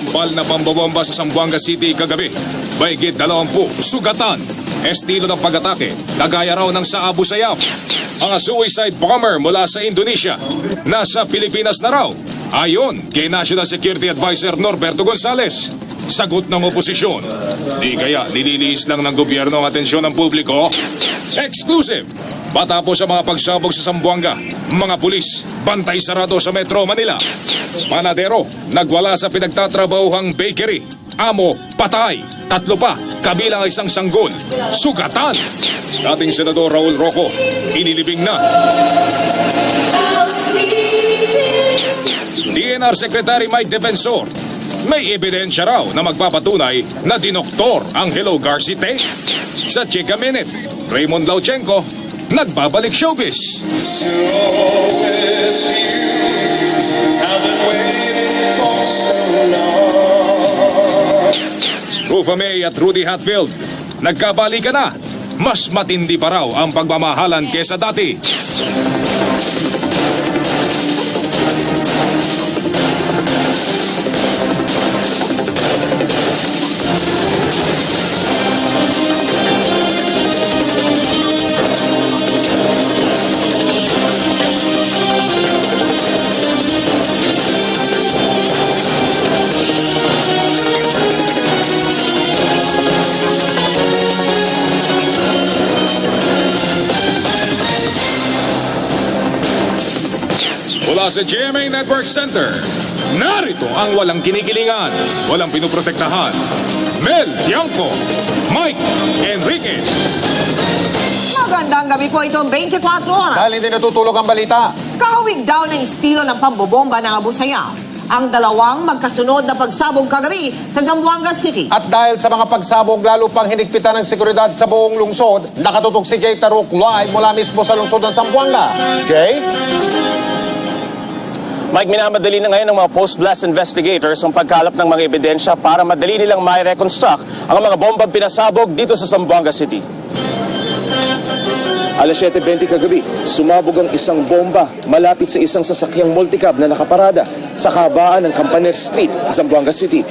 Global na pambobomba sa Zamboanga City kagabi. Mahigit 20 sugatan. Estilo ng pag-atake, kagaya raw ng sa Abu Sayyaf. Mga suicide bomber mula sa Indonesia. Nasa Pilipinas na raw. Ayon kay National Security Advisor Norberto Gonzales. Sagot ng oposisyon. Di kaya nililiis lang ng gobyerno ang atensyon ng publiko? Exclusive! Patapos sa mga pagsabog sa Zamboanga, mga pulis, bantay sarado sa Metro Manila. Panadero, nagwala sa pinagtatrabahuhang bakery. Amo, patay. Tatlo pa, kabilang isang sanggol. Sugatan! Dating Senador Raul Roco, inilibing na. DNR Secretary Mike Defensor, may ebidensya raw na magpapatunay na dinoktor ang Hello Garcite. Sa Chika Minute, Raymond Lauchenko, nagbabalik showbiz. Rufa May at Rudy Hatfield, nagkabalikan na. Mas matindi pa raw ang pagmamahalan kesa dati. Mula sa GMA Network Center, narito ang walang kinikilingan, walang pinoprotektahan. Mel Bianco, Mike Enriquez. Magandang gabi po itong 24 oras. Dahil hindi natutulog ang balita. Kahawig daw ng estilo ng pambobomba ng Abu Sayyaf ang dalawang magkasunod na pagsabog kagabi sa Zamboanga City. At dahil sa mga pagsabog, lalo pang hinigpitan ng seguridad sa buong lungsod, nakatutok si Jay Taruk live mula mismo sa lungsod ng Zamboanga. Jay? Mike, minamadali na ngayon ng mga post-blast investigators ang pagkalap ng mga ebidensya para madali nilang mai-reconstruct ang mga bombang pinasabog dito sa Zamboanga City. Alas 7.20 kagabi, sumabog ang isang bomba malapit sa isang sasakyang multicab na nakaparada sa kabaan ng Campaner Street, Zamboanga City.